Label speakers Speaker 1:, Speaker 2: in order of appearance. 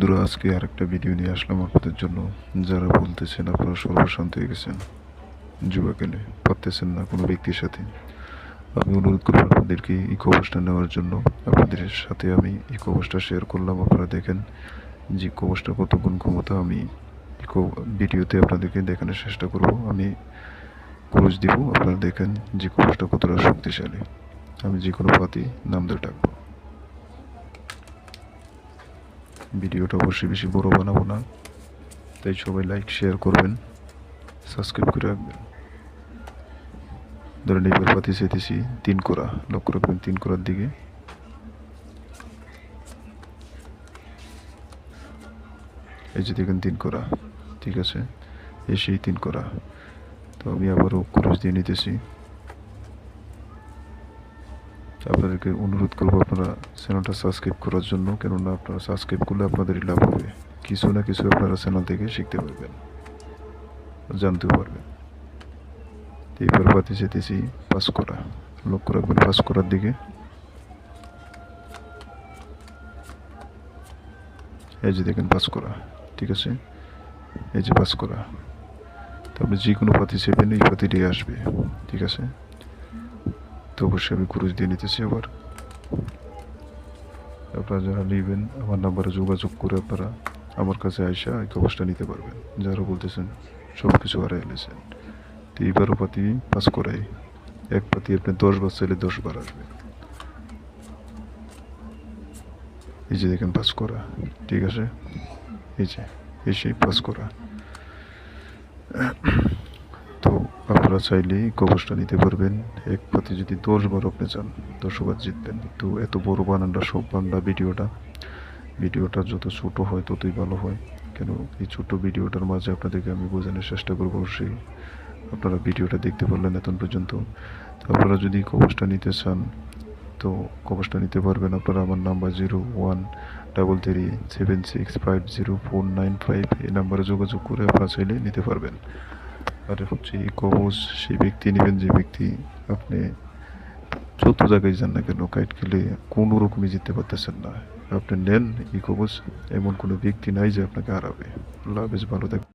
Speaker 1: বন্ধুরা, আজকে আরেকটা ভিডিও নিয়ে আসলাম আপনাদের জন্য। যারা বলতেছেন আপনারা সর্বশান্ত হয়ে গেছেন যুবা পারতেছেন না কোনো ব্যক্তির সাথে। আমি অনুরোধ করব আপনাদেরকে কবচটা নেওয়ার জন্য। আপনাদের সাথে আমি এই কবচটা শেয়ার করলাম। আপনারা দেখেন যে কবচটা কত গুণ ক্ষমতা। আমি এই কব- ভিডিওতে আপনাদেরকে দেখানোর চেষ্টা করব। আমি ক্রোজ দিব। আপনারা দেখেন যে কবচটা কতটা শক্তিশালী। আমি যে কোনো পাতি নাম ধরে ডাকবো। ভিডিওটা অবশ্যই বেশি বড় বানাবো না। তাই সবাই লাইক শেয়ার করবেন সাবস্ক্রাইব করে রাখবেন। ধরেন এইবার পাতি চেতেছি তিন কোরা লক্ষ্য রাখবেন তিন কোরার দিকে। এই যে দেখেন তিন কোরা ঠিক আছে? এই সেই তিন কোরা তো আমি আবারও ক্রুশ দিয়ে নিতেছি। আপনাদেরকে অনুরোধ করব আপনারা চ্যানেলটা সাবস্ক্রাইব করার জন্য, কেননা আপনারা সাবস্ক্রাইব করলে আপনাদেরই লাভ হবে। কিছু না কিছু আপনারা চ্যানেল থেকে শিখতে পারবেন জানতেও পারবেন। তো এইবার পাতি যেতেছি পাস করা লক্ষ্য রাখবেন পাস করার দিকে। এই যে দেখেন পাস করা ঠিক আছে? এই যে পাস করা তো আপনি যে কোনো পাতি চেপেন এই পাতিটাই আসবে, ঠিক আছে? তো অবশ্যই আমি ক্রুজ দিয়ে নিতেছি আবার। আপনারা যারা নেবেন, আমার নাম্বারে যোগাযোগ করে আপনারা আমার কাছে আইসা এই কবচটা নিতে পারবেন। যারা বলতেছেন সব কিছু হারাই এলেছেন তো এইবারও পাতি পাস করাই। এক পাতি আপনি দশ বার চাইলে দশ বার আসবে। এই যে দেখেন পাস করা, ঠিক আছে? এই যে এই সেই পাস করা। আপনারা চাইলে কবচটা নিতে পারবেন। এক পাতে যদি দশ বার আপনি চান দশ বার জিতবেন। তো এত বড় বানানটা, সব বাংলা ভিডিওটা ভিডিওটা যত ছোট হয় ততই ভালো হয়। কেন? এই ছোট ভিডিওটার মাঝে আপনাদেরকে আমি বোঝানোর চেষ্টা করব অবশ্যই। আপনারা ভিডিওটা দেখতে পারলেন এখন পর্যন্ত। তো আপনারা যদি কবচটা নিতে চান, তো কবচটা নিতে পারবেন আপনারা আমার number zero one double three seven six five zero four nine five এই নাম্বারে যোগাযোগ করে আপনারা চাইলে নিতে পারবেন। আর হচ্ছে কবজ সেই ব্যক্তি নেবেন যে ব্যক্তি আপনি যত জায়গায় যান না কেন কাইট খেলে কোনো রকমই জিততে পারতেছেন না। আপনি নেন কবচ এমন কোনো ব্যক্তি নাই যে আপনাকে হারাবে। আল্লাহ বেশ ভালো থাকবে